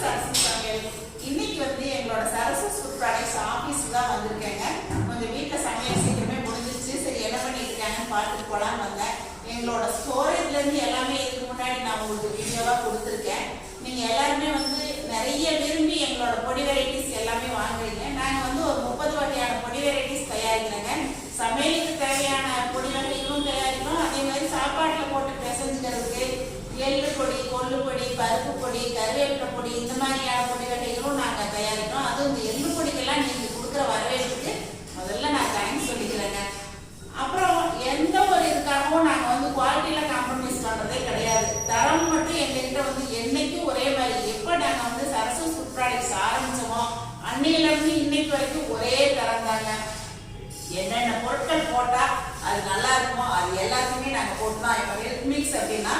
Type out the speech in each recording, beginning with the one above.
சரசு சமையல் இன்னைக்கு வந்து எங்களோட சரசு ஃபுட் ப்ராடக்ட்ஸ் ஆஃபீஸ்க்கு தான் வந்திருக்கேங்க. கொஞ்சம் வீட்டில் சமையல் சீக்கிரமே முடிஞ்சிருச்சு. சரி என்ன பண்ணியிருக்காங்கன்னு பார்த்துட்டு போகலான்னு வந்தேன். எங்களோட ஸ்டோரேஜ்லேருந்து எல்லாமே இதுக்கு முன்னாடி நான் உங்களுக்கு வீடியோவாக கொடுத்துருக்கேன். நீங்கள் எல்லாருமே வந்து நிறைய விரும்பி எங்களோட பொடி வெரைட்டிஸ் எல்லாமே வாங்குறீங்க. நாங்கள் வந்து ஒரு முப்பது வகையான பொடி வெரைட்டிஸ் தயாரிக்கிறோங்க. சமையலுக்கு தேவையான பொடி வகைகளும் தயாரிக்கிறோம் அதே மாதிரி சாப்பாட்டில் போட்டு பிசைஞ்சுக்கிறதுக்கு எள்ளு பொடி கொள்ளு பொடி பருப்பு பொடி கருவேப்பிலை பொடி இந்த மாதிரியான பொடி வகைகளும் நாங்கள் தயாரிக்கிறோம் அதுவும் இந்த எள்ளு பொடிக்கெல்லாம் நீங்கள் கொடுக்குற வரவேற்புக்கு முதல்ல நான் தேங்க்ஸ் சொல்லிக்கிறேங்க அப்புறம் எந்த ஒரு இதுக்காகவும் நாங்கள் வந்து குவாலிட்டியில் காம்ப்ரமைஸ் பண்ணுறதே கிடையாது தரம் மட்டும் எங்ககிட்ட வந்து என்னைக்கும் ஒரே மாதிரி எப்போ நாங்கள் வந்து சரசு ஃபுட் ப்ராடக்ட்ஸ் ஆரம்பிச்சோமோ அன்னையிலேருந்து இன்னைக்கு வரைக்கும் ஒரே தரம் என்னென்ன பொருட்கள் போட்டால் அது நல்லா இருக்குமோ அது எல்லாத்தையுமே நாங்கள் போட்டுதான் இப்போ மில்க் மிக்ஸ் அப்படின்னா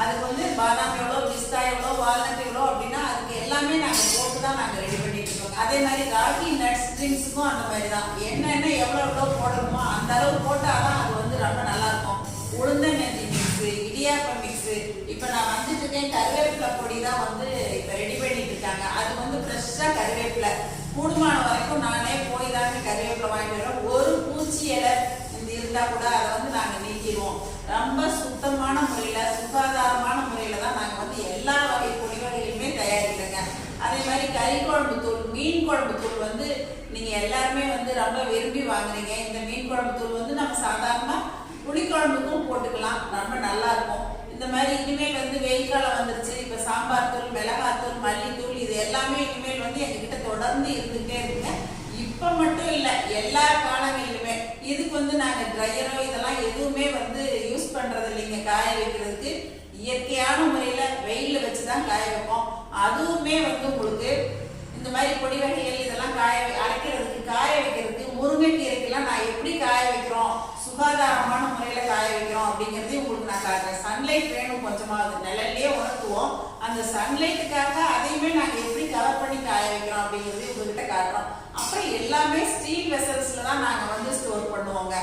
அதுக்கு வந்து பாதாம் எவ்வளோ பிஸ்தா எவ்வளோ வால்நட் எவ்வளோ அப்படின்னா அதுக்கு எல்லாமே நாங்கள் போட்டு தான் நாங்கள் ரெடி பண்ணிட்டு இருக்கோம். அதே மாதிரி ராகி நட்ஸ் ட்ரிங்க்ஸுக்கும் அந்த மாதிரி தான் என்னென்ன எவ்வளோ எவ்வளோ போடணுமோ அந்த அளவு போட்டால் தான் அது வந்து ரொம்ப நல்லா இருக்கும் நெஞ்சி மிக்ஸு இடியாப்பம் மிக்ஸு இப்போ நான் வந்துட்டு இருக்கேன் கருவேப்பிலை பொடி தான் வந்து இப்போ ரெடி பண்ணிட்டு இருக்காங்க. அது வந்து ஃப்ரெஷ்ஷாக கருவேப்பிலை. கூடுமான வரைக்கும் நானே போய் தாங்க கருவேப்பிலை வாங்கிட்டு வரோம் ஒரு பூச்சி இலை இருந்தா கூட அதை வந்து நாங்கள் நீக்கிடுவோம். ரொம்ப சுத்தமான முறையில் சுகாதாரமான முறையில் தான் நாங்கள் வந்து எல்லா வகை பொடி தயாரிக்கிறோங்க. அதே மாதிரி கறி குழம்பு தூள் மீன் குழம்பு தூள் வந்து நீங்கள் எல்லாருமே வந்து ரொம்ப விரும்பி வாங்குறீங்க. இந்த மீன் குழம்பு தூள் வந்து நம்ம சாதாரணமாக புளிக்குழம்பு போட்டுக்கலாம் ரொம்ப நல்லா இருக்கும் இந்த மாதிரி இனிமேல் வந்து வெயில் காலம் வந்துருச்சு இப்போ சாம்பார் தூள் மிளகாத்தூள் மல்லித்தூள் இது எல்லாமே இனிமேல் வந்து எங்ககிட்ட தொடர்ந்து இருந்துகிட்டே இருக்குங்க இப்போ மட்டும் இல்லை எல்லா காலங்களிலுமே இதுக்கு வந்து நாங்கள் ட்ரையரோ இதெல்லாம் எதுவுமே வந்து யூஸ் பண்ணுறது இல்லைங்க காய வைக்கிறதுக்கு இயற்கையான முறையில் வெயிலில் வச்சு தான் காய வைப்போம். அதுவுமே வந்து உங்களுக்கு இந்த மாதிரி பொடி வகைகள் இதெல்லாம் காய அரைக்கிறதுக்கு காய வைக்கிறதுக்கு முருங்கைக்கீரைக்கெல்லாம் நான் எப்படி காய வைக்கிறோம்? சுகாதாரமான முறையில் காய வைக்கிறோம் அப்படிங்கிறதையும் உங்களுக்கு நான் காட்டுறேன். சன்லைட் வேணும் கொஞ்சமாவது. நிழல்லையே உணர்த்துவோம். அந்த சன்லைட்டுக்காக அதையுமே நாங்கள் எப்படி கவர் பண்ணி காய வைக்கிறோம் அப்படிங்கிறதையும் உங்ககிட்ட காட்டுறோம். அப்புறம் எல்லாமே ஸ்டீல் வெசல்ஸில் தான் நாங்கள் வந்து ஸ்டோர் பண்ணுவோங்க.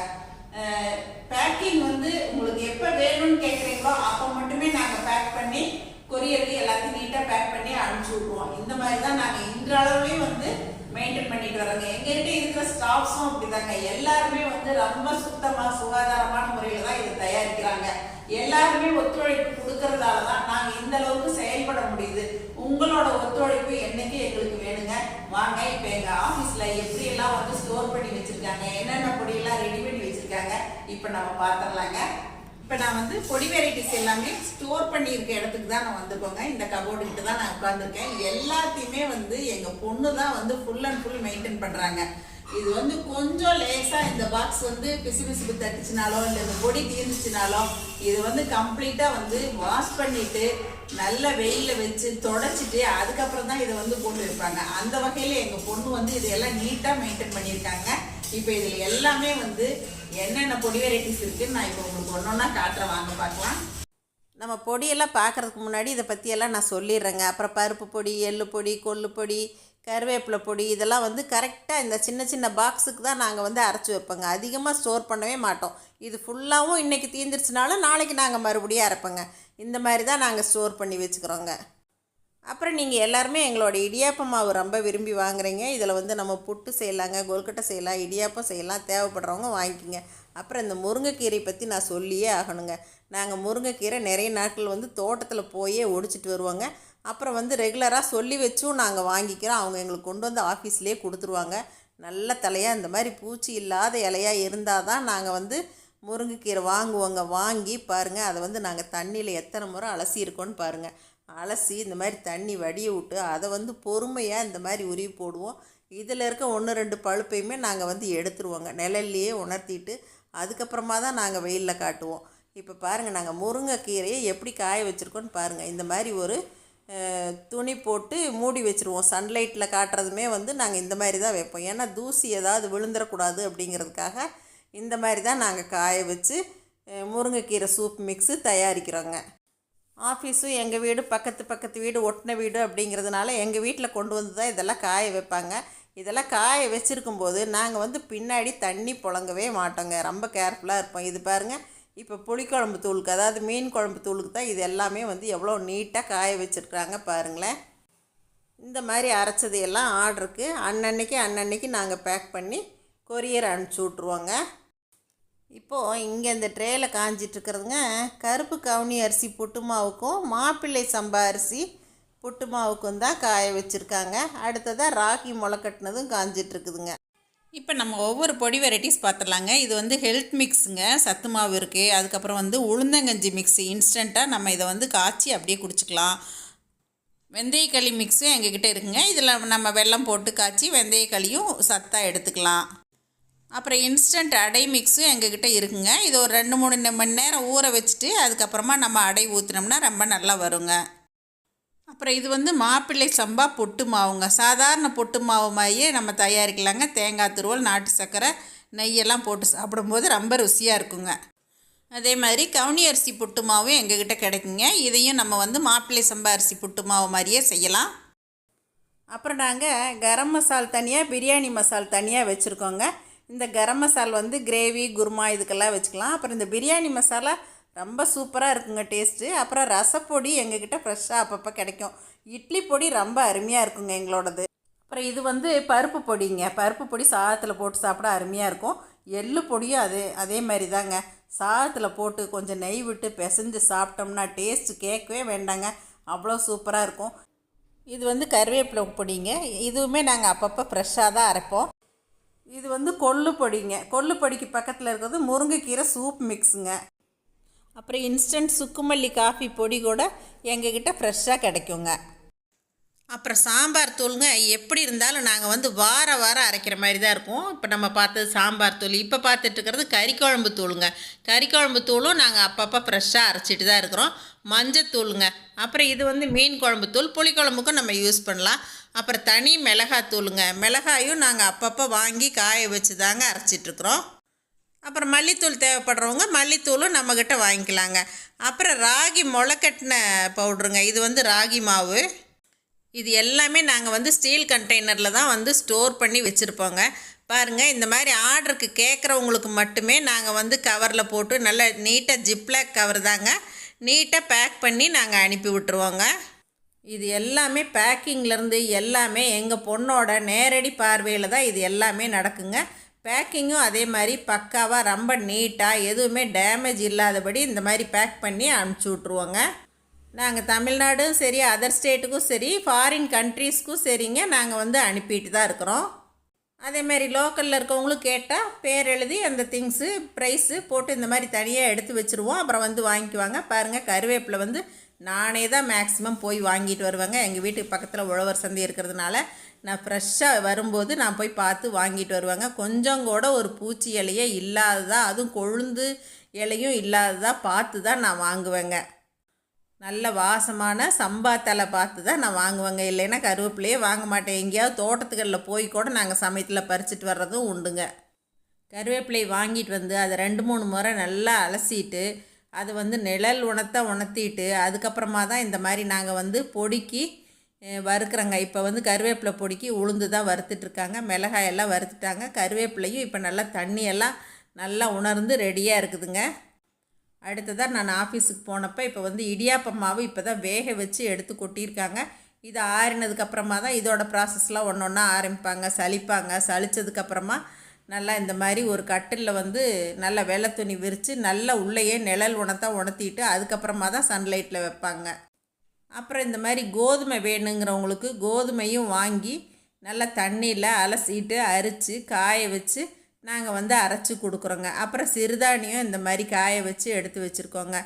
பேக்கிங் வந்து உங்களுக்கு எப்போ வேணும்னு கேட்குறீங்களோ அப்போ மட்டுமே நாங்கள் பேக் பண்ணி கொரியருக்கு எல்லாத்தையும் நீட்டாக பேக் பண்ணி அனுப்பிச்சி விட்ருவோம் இந்த மாதிரி தான் நாங்கள் இன்றளவுலையும் வந்து மெயின்டைன் பண்ணிட்டு வரோங்க எங்ககிட்ட இருக்கிற ஸ்டாஃப்ஸும் அப்படிதாங்க. எல்லாருமே வந்து ரொம்ப சுத்தமாக சுகாதாரமான முறையில் தான் இதை தயாரிக்கிறாங்க. எல்லாருமே ஒத்துழைப்பு கொடுக்கறதால தான் நாங்கள் இந்த அளவுக்கு செயல்பட முடியுது. உங்களோட ஒத்துழைப்பு என்னைக்கு எங்களுக்கு வேணுங்க? வாங்க இப்போ எங்கள் ஆஃபீஸில் எப்படியெல்லாம் வந்து ஸ்டோர் பண்ணி வச்சுருக்காங்க? என்னென்ன பொடியெல்லாம் ரெடி பண்ணி வச்சுருக்காங்க. இப்போ நம்ம பார்த்துடலாங்க இப்போ நான் வந்து பொடி வெரைட்டிஸ் எல்லாமே ஸ்டோர் பண்ணியிருக்க இடத்துக்கு தான் நான் வந்திருக்கோங்க. இந்த கபோர்டுக்கிட்ட தான் நான் உட்காந்துருக்கேன் எல்லாத்தையுமே வந்து எங்கள் பொண்ணு தான் வந்து ஃபுல் அண்ட் ஃபுல் மெயின்டைன் பண்ணுறாங்க இது வந்து கொஞ்சம் லேசாக இந்த பாக்ஸ் வந்து பிசு பிசுப்பு தட்டுச்சுனாலோ இல்லை இந்த பொடி தீர்ந்துச்சுனாலோ இது வந்து கம்ப்ளீட்டாக வந்து வாஷ் பண்ணிட்டு நல்ல வெயிலில் வச்சு தொடச்சிட்டு அதுக்கப்புறம் தான் இதை வந்து போட்டு வைப்பாங்க அந்த வகையில் எங்கள் பொண்ணு வந்து இதையெல்லாம் நீட்டாக மெயின்டைன் பண்ணியிருக்காங்க. இப்போ இதில் எல்லாமே வந்து என்னென்ன பொடி வெரைட்டிஸ் இருக்குன்னு நான் இப்போ உங்களுக்கு ஒன்று ஒன்றா காட்டுறேன். வாங்க பார்க்கலாம். நம்ம பொடியெல்லாம் பார்க்குறதுக்கு முன்னாடி இதை பற்றியெல்லாம் நான் சொல்லிடுறேங்க. அப்புறம் பருப்பு பொடி எள்ளு பொடி கொள்ளு பொடி கருவேப்பிலை பொடி இதெல்லாம் வந்து கரெக்டாக இந்த சின்ன சின்ன பாக்ஸுக்கு தான் நாங்கள் வந்து அரைச்சி வைப்போங்க. அதிகமாக ஸ்டோர் பண்ணவே மாட்டோம். இது ஃபுல்லாகவும் இன்றைக்கி தீந்துருச்சுனாலும் நாளைக்கு நாங்கள் மறுபடியும் அரைப்போங்க. இந்த மாதிரி தான் நாங்கள் ஸ்டோர் பண்ணி வச்சுக்கிறோங்க. அப்புறம் நீங்கள் எல்லாருமே எங்களோட இடியாப்ப மாவு ரொம்ப விரும்பி வாங்குறீங்க. இதில் வந்து நம்ம புட்டு செய்யலாங்க கொல்கட்டை செய்யலாம் இடியாப்பம் செய்யலாம் தேவைப்படுறவங்க வாங்கிக்கிங்க. அப்புறம் இந்த முருங்கைக்கீரை பற்றி நான் சொல்லியே ஆகணுங்க. நாங்கள் முருங்கைக்கீரை நிறைய நாட்கள் வந்து தோட்டத்தில் போயே ஒடிச்சிட்டு வருவோங்க. அப்புறம் வந்து ரெகுலராக சொல்லி வச்சும் நாங்கள் வாங்கிக்கிறோம். அவங்க எங்களுக்கு கொண்டு வந்து ஆஃபீஸ்லேயே கொடுத்துருவாங்க. நல்ல தலையாக இந்த மாதிரி பூச்சி இல்லாத இலையாக இருந்தால் தான் நாங்கள் வந்து முருங்கைக்கீரை வாங்குவோங்க. வாங்கி பாருங்கள் அதை வந்து நாங்கள் தண்ணியில் எத்தனை முறை அலசி இருக்கோன்னு பாருங்கள் அலசி இந்த மாதிரி தண்ணி வடிய விட்டு அதை வந்து பொறுமையாக இந்த மாதிரி உருவி போடுவோம். இதில் இருக்க ஒன்று ரெண்டு பழுப்பையுமே நாங்கள் வந்து எடுத்துருவோங்க. நிழல்லையே உணர்த்திட்டு அதுக்கப்புறமா தான் நாங்கள் வெயிலில் காட்டுவோம். இப்போ பாருங்கள் நாங்கள் முருங்கைக்கீரையை எப்படி காய வச்சுருக்கோன்னு பாருங்கள் இந்த மாதிரி ஒரு துணி போட்டு மூடி வச்சுருவோம். சன்லைட்டில் காட்டுறதுமே வந்து நாங்கள் இந்த மாதிரி தான் வைப்போம். ஏன்னா தூசி ஏதாவது விழுந்துடக்கூடாது அப்படிங்கிறதுக்காக இந்த மாதிரி தான் நாங்கள் காய வச்சு முருங்கைக்கீரை சூப் மிக்ஸு தயாரிக்கிறோங்க. ஆஃபீஸும் எங்கள் வீடு பக்கத்து பக்கத்து வீடு ஒட்டின வீடு அப்படிங்கிறதுனால எங்கள் வீட்டில் கொண்டு வந்து தான் இதெல்லாம் காய வைப்பாங்க. இதெல்லாம் காய வச்சுருக்கும் போது நாங்கள் வந்து பின்னாடி தண்ணி புழங்கவே மாட்டோங்க. ரொம்ப கேர்ஃபுல்லாக இருப்போம். இது பாருங்கள் இப்போ புளிக்குழம்பு தூளுக்கு அதாவது மீன் குழம்பு தூளுக்கு தான் இது எல்லாமே வந்து எவ்வளோ நீட்டாக காய வச்சுருக்குறாங்க பாருங்களேன். இந்த மாதிரி அரைச்சது எல்லாம் ஆர்டருக்கு. அன்னன்னைக்கு அன்னன்னைக்கு நாங்கள் பேக் பண்ணி கொரியர் அனுப்பிச்சி விட்ருவோங்க இப்போது இங்கே இந்த ட்ரேயில் காஞ்சிட்ருக்கிறதுங்க கருப்பு கவுனி அரிசி புட்டு மாவுக்கும் மாப்பிள்ளை சம்பா அரிசி புட்டு மாவுக்கும் தான் காய வச்சுருக்காங்க. அடுத்ததாக ராகி முளைக்கட்டினதும் காஞ்சிட்ருக்குதுங்க இப்போ நம்ம ஒவ்வொரு பொடி வெரைட்டிஸ் பார்த்துடலாங்க இது வந்து ஹெல்த் மிக்ஸுங்க சத்து மாவு இருக்குது அதுக்கப்புறம் வந்து உளுந்தங்கஞ்சி மிக்ஸு இன்ஸ்டண்ட்டாக நம்ம இதை வந்து காய்ச்சி அப்படியே குடிச்சிக்கலாம். வெந்தயக்களி மிக்ஸும் எங்ககிட்ட இருக்குங்க. இதில் நம்ம வெல்லம் போட்டு காய்ச்சி வெந்தயக்களியும் சத்தாக எடுத்துக்கலாம். அப்புறம் இன்ஸ்டன்ட் அடை மிக்ஸும் எங்ககிட்ட இருக்குங்க. இது ஒரு ரெண்டு மூணு மணி நேரம் ஊற வச்சுட்டு அதுக்கப்புறமா நம்ம அடை ஊற்றினோம்னா ரொம்ப நல்லா வருங்க. அப்புறம் இது வந்து மாப்பிள்ளை சம்பா பொட்டு மாவுங்க. சாதாரண பொட்டு மாவு மாதிரியே நம்ம தயாரிக்கலாங்க. தேங்காய் துருவல் நாட்டு சர்க்கரை நெய்யெல்லாம் போட்டு சாப்பிடும்போது ரொம்ப ருசியாக இருக்குங்க. அதே மாதிரி கவுனி அரிசி புட்டு மாவும் எங்ககிட்ட கிடைக்குங்க. இதையும் நம்ம வந்து மாப்பிள்ளை சம்பா அரிசி புட்டு மாவு மாதிரியே செய்யலாம். அப்புறம் நாங்கள் கரம் மசால் தனியாக பிரியாணி மசால் தனியாக வச்சுருக்கோங்க. இந்த கரம் மசால் வந்து கிரேவி குருமா இதுக்கெல்லாம் வச்சுக்கலாம். அப்புறம் இந்த பிரியாணி மசாலா ரொம்ப சூப்பராக இருக்குங்க டேஸ்ட்டு அப்புறம் ரசப்பொடி எங்ககிட்ட ஃப்ரெஷ்ஷாக அப்பப்போ கிடைக்கும். இட்லி பொடி ரொம்ப அருமையாக இருக்குங்க எங்களோடது. அப்புறம் இது வந்து பருப்பு பொடிங்க. பருப்பு பொடி சாதத்தில் போட்டு சாப்பிட அருமையாக இருக்கும். எள்ளு பொடியும் அதே அதே மாதிரி தாங்க சாதத்தில் போட்டு கொஞ்சம் நெய் விட்டு பிசைஞ்சு சாப்பிட்டோம்னா டேஸ்ட்டு கேட்கவே வேண்டாங்க. அவ்வளோ சூப்பராக இருக்கும். இது வந்து கருவேப்பிலை பொடிங்க. இதுவுமே நாங்கள் அப்பப்போ ஃப்ரெஷ்ஷாக தான் அரைப்போம். இது வந்து கொள்ளு பொடிங்க. கொள்ளு பொடிக்கு பக்கத்தில் இருக்கிறது முருங்கைக்கீரை சூப் மிக்ஸுங்க அப்புறம் இன்ஸ்டன்ட் சுக்குமல்லி காஃபி பொடி கூட எங்ககிட்ட ஃப்ரெஷ்ஷாக கிடைக்குங்க. அப்புறம் சாம்பார் தூளுங்க எப்படி இருந்தாலும் நாங்கள் வந்து வார வாரம் அரைக்கிற மாதிரி தான் இருக்கும். இப்போ நம்ம பார்த்தது சாம்பார் தூள் இப்போ பார்த்துட்டு இருக்கிறது கறிக்குழம்பு தூளுங்க கறிக்குழம்பு தூளும் நாங்கள் அப்பப்போ ஃப்ரெஷ்ஷாக அரைச்சிட்டு தான் இருக்கிறோம். மஞ்சத்தூளுங்க அப்புறம் இது வந்து மீன் குழம்பு தூள் புளிக்குழம்புக்கும் நம்ம யூஸ் பண்ணலாம். அப்புறம் தனி மிளகாய் தூளுங்க மிளகாயும் நாங்கள் அப்பப்போ வாங்கி காய வச்சு தாங்க அரைச்சிட்ருக்குறோம் அப்புறம் மல்லித்தூள் தேவைப்படுறவங்க மல்லித்தூளும் நம்மக்கிட்ட வாங்கிக்கலாங்க. அப்புறம் ராகி முளைக்கட்டின பவுட்ருங்க. இது வந்து ராகி மாவு. இது எல்லாமே நாங்கள் வந்து ஸ்டீல் கண்டெய்னரில் தான் வந்து ஸ்டோர் பண்ணி வச்சுருப்போங்க. பாருங்கள் இந்த மாதிரி ஆர்டருக்கு கேட்குறவங்களுக்கு மட்டுமே நாங்கள் வந்து கவரில் போட்டு நல்ல நீட்டாக ஜிப்லாக் கவர் தாங்க. நீட்டாக பேக் பண்ணி நாங்கள் அனுப்பி விட்டுருவோங்க. இது எல்லாமே பேக்கிங்லேருந்து எல்லாமே எங்கள் பொண்ணோட நேரடி பார்வையில் தான் இது எல்லாமே நடக்குங்க. பேக்கிங்கும் அதே மாதிரி பக்காவாக ரொம்ப நீட்டாக எதுவுமே டேமேஜ் இல்லாதபடி இந்த மாதிரி பேக் பண்ணி அனுப்பிச்சி விட்ருவோங்க நாங்கள் தமிழ்நாடும் சரி அதர் ஸ்டேட்டுக்கும் சரி ஃபாரின் கண்ட்ரீஸ்க்கும் சரிங்க நாங்கள் வந்து அனுப்பிட்டு தான் இருக்கிறோம். அதேமாரி லோக்கலில் இருக்கவங்களும் கேட்டால் பேர் எழுதி அந்த திங்ஸு ப்ரைஸு போட்டு இந்த மாதிரி தனியாக எடுத்து வச்சுருவோம். அப்புறம் வந்து வாங்கிக்குவாங்க. பாருங்கள் கருவேப்பிலை வந்து நானே தான் மேக்ஸிமம் போய் வாங்கிட்டு வருவேங்க. எங்கள் வீட்டுக்கு பக்கத்தில் உழவர் சந்தை இருக்கிறதுனால நான் ஃப்ரெஷ்ஷாக வரும்போது நான் போய் பார்த்து வாங்கிட்டு வருவேங்க. கொஞ்சம் கூட ஒரு பூச்சி இலையே இல்லாததாக அதுவும் கொழுந்து இலையும் இல்லாததாக பார்த்து தான் நான் வாங்குவேங்க. நல்ல வாசமான சம்பா தலை பார்த்து தான் நான் வாங்குவேங்க. இல்லைன்னா கருவேப்பிலையே வாங்க மாட்டேன். எங்கேயாவது தோட்டத்துகளில் போய் கூட நாங்கள் சமயத்தில் பறிச்சிட்டு வர்றதும் உண்டுங்க. கருவேப்பிலை வாங்கிட்டு வந்து அதை ரெண்டு மூணு முறை நல்லா அலசிட்டு அது வந்து நிழல் உணத்தை உணர்த்திட்டு அதுக்கப்புறமா தான் இந்த மாதிரி நாங்கள் வந்து பொடிக்கு வறுக்கிறோங்க. இப்போ வந்து கருவேப்பிலை பொடிக்கி உளுந்து தான் வறுத்துட்ருக்காங்க. மிளகாயெல்லாம் வறுத்துட்டாங்க. கருவேப்பிலையும் இப்போ நல்லா தண்ணியெல்லாம் நல்லா உணர்ந்து ரெடியாக இருக்குதுங்க. அடுத்ததாக நான் ஆஃபீஸுக்கு போனப்போ இப்போ வந்து இடியாப்பம் மாவு இப்போ தான் வேக வச்சு எடுத்து கொட்டியிருக்காங்க. இது ஆறினதுக்கப்புறமா தான் இதோட ப்ராசஸ்லாம் ஒன்று ஒன்றா ஆரம்பிப்பாங்க சலிப்பாங்க சலிச்சதுக்கப்புறமா நல்லா இந்த மாதிரி ஒரு கட்டிலில் வந்து நல்லா வெள்ளை துணி விரித்து நல்லா உள்ளேயே நிழல் உணர்த்தா உணர்த்திட்டு அதுக்கப்புறமா தான் சன்லைட்டில் வைப்பாங்க. அப்புறம் இந்த மாதிரி கோதுமை வேணுங்கிறவங்களுக்கு கோதுமையும் வாங்கி நல்லா தண்ணியில் அலசிட்டு அரித்து காய வச்சு நாங்கள் வந்து அரைச்சி கொடுக்குறோங்க. அப்புறம் சிறுதானியம் இந்த மாதிரி காய வச்சு எடுத்து வச்சுருக்கோங்க.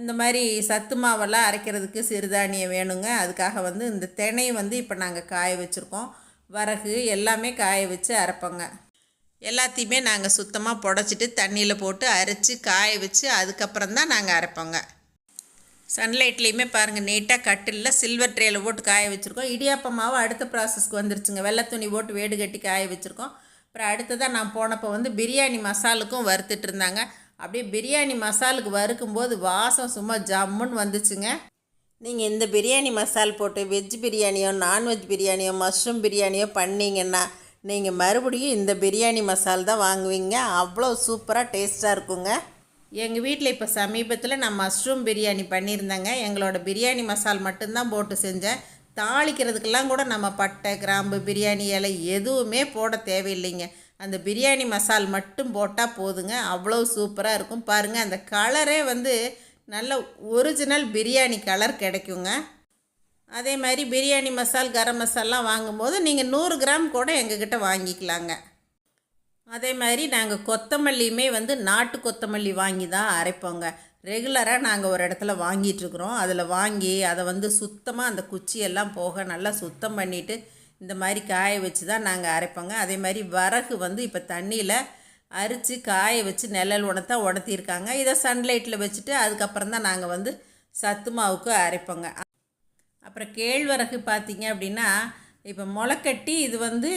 இந்த மாதிரி சத்து மாவெல்லாம் அரைக்கிறதுக்கு சிறுதானியம் வேணுங்க. அதுக்காக வந்து இந்த தினை வந்து இப்போ நாங்கள் காய வச்சுருக்கோம். வரகு எல்லாமே காய வச்சு அரைப்போங்க. எல்லாத்தையுமே நாங்கள் சுத்தமாக புடச்சிட்டு தண்ணியில் போட்டு அரைச்சி காய வச்சு அதுக்கப்புறம் தான் நாங்கள் அரைப்போங்க. சன்லைட்லேயுமே பாருங்கள் நீட்டாக கட்டிலில் சில்வர் ட்ரேயில் போட்டு காய வச்சுருக்கோம். இடியாப்ப மாவு அடுத்த ப்ராசஸ்க்கு வந்துருச்சுங்க. வெள்ளை துணி போட்டு வேடு கட்டி காய வச்சுருக்கோம். அப்புறம் அடுத்ததாக நான் போனப்போ வந்து பிரியாணி மசாலுக்கும் வறுத்துட்டு இருந்தாங்க. அப்படியே பிரியாணி மசாலுக்கு வறுக்கும்போது வாசம் சும்மா ஜம்முன்னு வந்துச்சுங்க. நீங்கள் இந்த பிரியாணி மசால் போட்டு வெஜ் பிரியாணியோ நான்வெஜ் பிரியாணியோ மஷ்ரூம் பிரியாணியோ பண்ணிங்கன்னா நீங்கள் மறுபடியும் இந்த பிரியாணி மசால் தான் வாங்குவீங்க. அவ்வளோ சூப்பராக டேஸ்ட்டாக இருக்குங்க. எங்கள் வீட்டில் இப்போ சமீபத்தில் நான் மஷ்ரூம் பிரியாணி பண்ணியிருந்தேங்க. எங்களோட பிரியாணி மசால் மட்டும்தான் போட்டு செஞ்சேன். தாளிக்கிறதுக்கெல்லாம் கூட நம்ம பட்டை கிராம்பு பிரியாணி இலை எதுவுமே போட தேவையில்லைங்க. அந்த பிரியாணி மசால் மட்டும் போட்டால் போதுங்க. அவ்வளோ சூப்பராக இருக்கும். பாருங்கள் அந்த கலரே வந்து நல்ல ஒரிஜினல் பிரியாணி கலர் கிடைக்குங்க. அதே மாதிரி பிரியாணி மசால் கரம் மசாலாம் வாங்கும்போது நீங்கள் நூறு கிராம் கூட எங்ககிட்ட வாங்கிக்கலாங்க. அதே மாதிரி நாங்கள் கொத்தமல்லியுமே வந்து நாட்டு கொத்தமல்லி வாங்கி தான் அரைப்போங்க. ரெகுலராக நாங்கள் ஒரு இடத்துல வாங்கிட்டுருக்குறோம். அதில் வாங்கி அதை வந்து சுத்தமாக அந்த குச்சியெல்லாம் போக நல்லா சுத்தம் பண்ணிவிட்டு இந்த மாதிரி காய வச்சு தான் நாங்கள் அரைப்போங்க. அதே மாதிரி வரகு வந்து இப்போ தண்ணியில் அரித்து காய வச்சு நிழல் உணத்தா உடத்திருக்காங்க இதை சன்லைட்டில் வச்சுட்டு அதுக்கப்புறம் தான் நாங்கள் வந்து சத்து மாவுக்கு அரைப்போங்க. அப்புறம் கேழ்வரகு பார்த்தீங்க அப்படின்னா இப்போ முளைக்கட்டி இது வந்து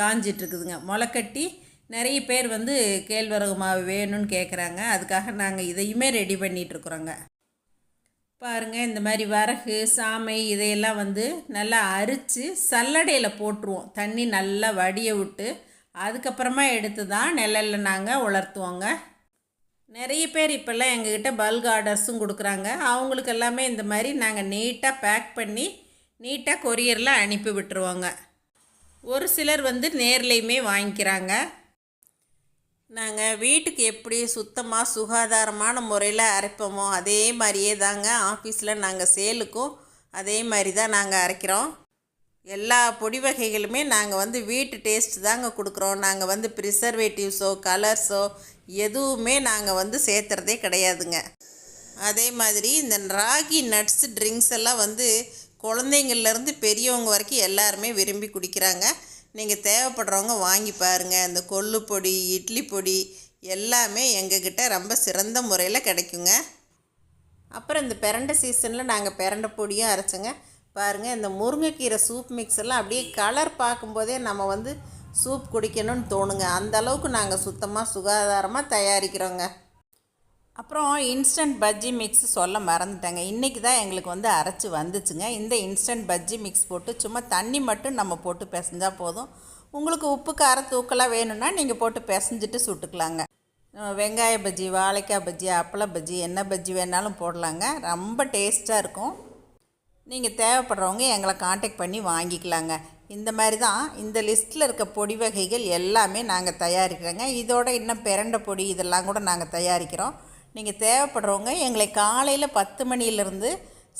காஞ்சிட்ருக்குதுங்க முளைக்கட்டி நிறைய பேர் வந்து கேழ்வரகு மாவு வேணும்னு கேட்குறாங்க அதுக்காக நாங்கள் இதையுமே ரெடி பண்ணிகிட்ருக்குறோங்க பாருங்கள் இந்த மாதிரி வரகு சாமை இதையெல்லாம் வந்து நல்லா அரித்து சல்லடையில் போட்டுருவோம். தண்ணி நல்லா வடிய விட்டு அதுக்கப்புறமா எடுத்து தான் நிழலில் நாங்கள் உலர்த்துவோங்க. நிறைய பேர் இப்போல்லாம் எங்ககிட்ட பல்க் ஆர்டர்ஸும் கொடுக்குறாங்க. அவங்களுக்கு எல்லாமே இந்த மாதிரி நாங்கள் நீட்டாக பேக் பண்ணி நீட்டாக கொரியரில் அனுப்பி விட்டுருவோங்க. ஒரு சிலர் வந்து நேர்லேயுமே வாங்கிக்கிறாங்க. நாங்கள் வீட்டுக்கு எப்படி சுத்தமாக சுகாதாரமான முறையில் அரைப்போமோ அதே மாதிரியே தாங்க ஆஃபீஸில் நாங்கள் சேலுக்கும் அதே மாதிரி தான் நாங்கள் அரைக்கிறோம். எல்லா பொடி வகைகளுமே நாங்கள் வந்து வீட்டு டேஸ்ட் தாங்க கொடுக்குறோம். நாங்கள் வந்து ப்ரிசர்வேட்டிவ்ஸோ கலர்ஸோ எதுவுமே நாங்கள் வந்து சேர்த்துறதே கிடையாதுங்க. அதே மாதிரி இந்த ராகி நட்ஸ் ட்ரிங்க்ஸ் எல்லாம் வந்து குழந்தைங்கள்லேருந்து பெரியவங்க வரைக்கும் எல்லாருமே விரும்பி குடிக்கிறாங்க. நீங்கள் தேவைப்படுறவங்க வாங்கி பாருங்கள் இந்த கொள்ளு பொடி இட்லி பொடி எல்லாமே எங்ககிட்ட ரொம்ப சிறந்த முறையில் கிடைக்குங்க. அப்புறம் இந்த பிரண்டை சீசனில் நாங்கள் பிரண்டை பொடியும் அரைச்சோங்க. பாருங்கள் இந்த முருங்கைக்கீரை சூப் மிக்ஸ் எல்லாம் அப்படியே கலர் பார்க்கும்போதே நம்ம வந்து சூப் குடிக்கணும்னு தோணுங்க. அந்த அளவுக்கு நாங்கள் சுத்தமாக சுகாதாரமாக தயாரிக்கிறோங்க. அப்புறம் இன்ஸ்டன்ட் பஜ்ஜி மிக்ஸ் சொல்ல மறந்துட்டேங்க. இன்றைக்கி தான் எங்களுக்கு வந்து அரைச்சி வந்துச்சுங்க. இந்த இன்ஸ்டன்ட் பஜ்ஜி மிக்ஸ் போட்டு சும்மா தண்ணி மட்டும் நம்ம போட்டு பிசைஞ்சால் போதும். உங்களுக்கு உப்பு கார தூக்கலாக வேணும்னா நீங்கள் போட்டு பிசைஞ்சிட்டு சுட்டுக்கலாங்க. வெங்காய பஜ்ஜி வாழைக்காய் பஜ்ஜி அப்பள பஜ்ஜி என்ன பஜ்ஜி வேணாலும் போடலாங்க. ரொம்ப டேஸ்ட்டாக இருக்கும். நீங்கள் தேவைப்படுறவங்க எங்களை காண்டாக்ட் பண்ணி வாங்கிக்கலாங்க. இந்த மாதிரி தான் இந்த லிஸ்ட்டில் இருக்க பொடி வகைகள் எல்லாமே நாங்கள் தயாரிக்கிறோங்க. இதோட இன்னும் பிரண்டை பொடி இதெல்லாம் கூட நாங்கள் தயாரிக்கிறோம். நீங்கள் தேவைப்படுறவங்க எங்களை காலையில் பத்து மணியிலேருந்து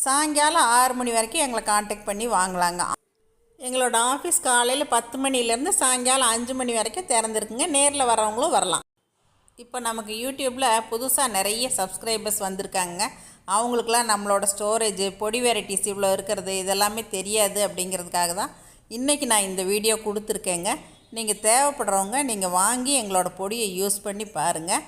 சாயங்காலம் ஆறு மணி வரைக்கும் எங்களை காண்டாக்ட் பண்ணி வாங்கலாங்க. எங்களோட ஆஃபீஸ் காலையில் பத்து மணிலேருந்து சாயங்காலம் அஞ்சு மணி வரைக்கும் திறந்துருக்குங்க. நேரில் வரவங்களும் வரலாம். இப்போ நமக்கு யூடியூப்பில் புதுசாக நிறைய சப்ஸ்கிரைபர்ஸ் வந்திருக்காங்க. அவங்களுக்குலாம் நம்மளோட ஸ்டோரேஜ் பொடி வெரைட்டிஸ் இவ்வளோ இருக்கிறது இதெல்லாமே தெரியாது அப்படிங்கிறதுக்காக தான் இன்றைக்கி நான் இந்த வீடியோ கொடுத்துருக்கேங்க. நீங்கள் தேவைப்படுறவங்க நீங்கள் வாங்கி எங்களோட பொடியை யூஸ் பண்ணி பாருங்கள்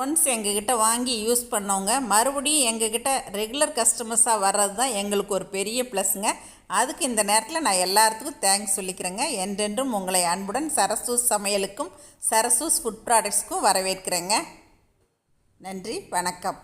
ஒன்ஸ் எங்ககிட்ட வாங்கி யூஸ் பண்ணவங்க மறுபடியும் எங்ககிட்ட ரெகுலர் கஸ்டமர்ஸாக வர்றது தான் எங்களுக்கு ஒரு பெரிய ப்ளஸ்ங்க அதுக்கு இந்த நேரத்தில் நான் எல்லாத்துக்கும் தேங்க்ஸ் சொல்லிக்கிறேங்க. என்றென்றும் உங்களை அன்புடன் சரசூஸ் சமையலுக்கும் சரசூஸ் ஃபுட் ப்ராடக்ட்ஸ்க்கும் வரவேற்கிறேங்க. நன்றி வணக்கம்.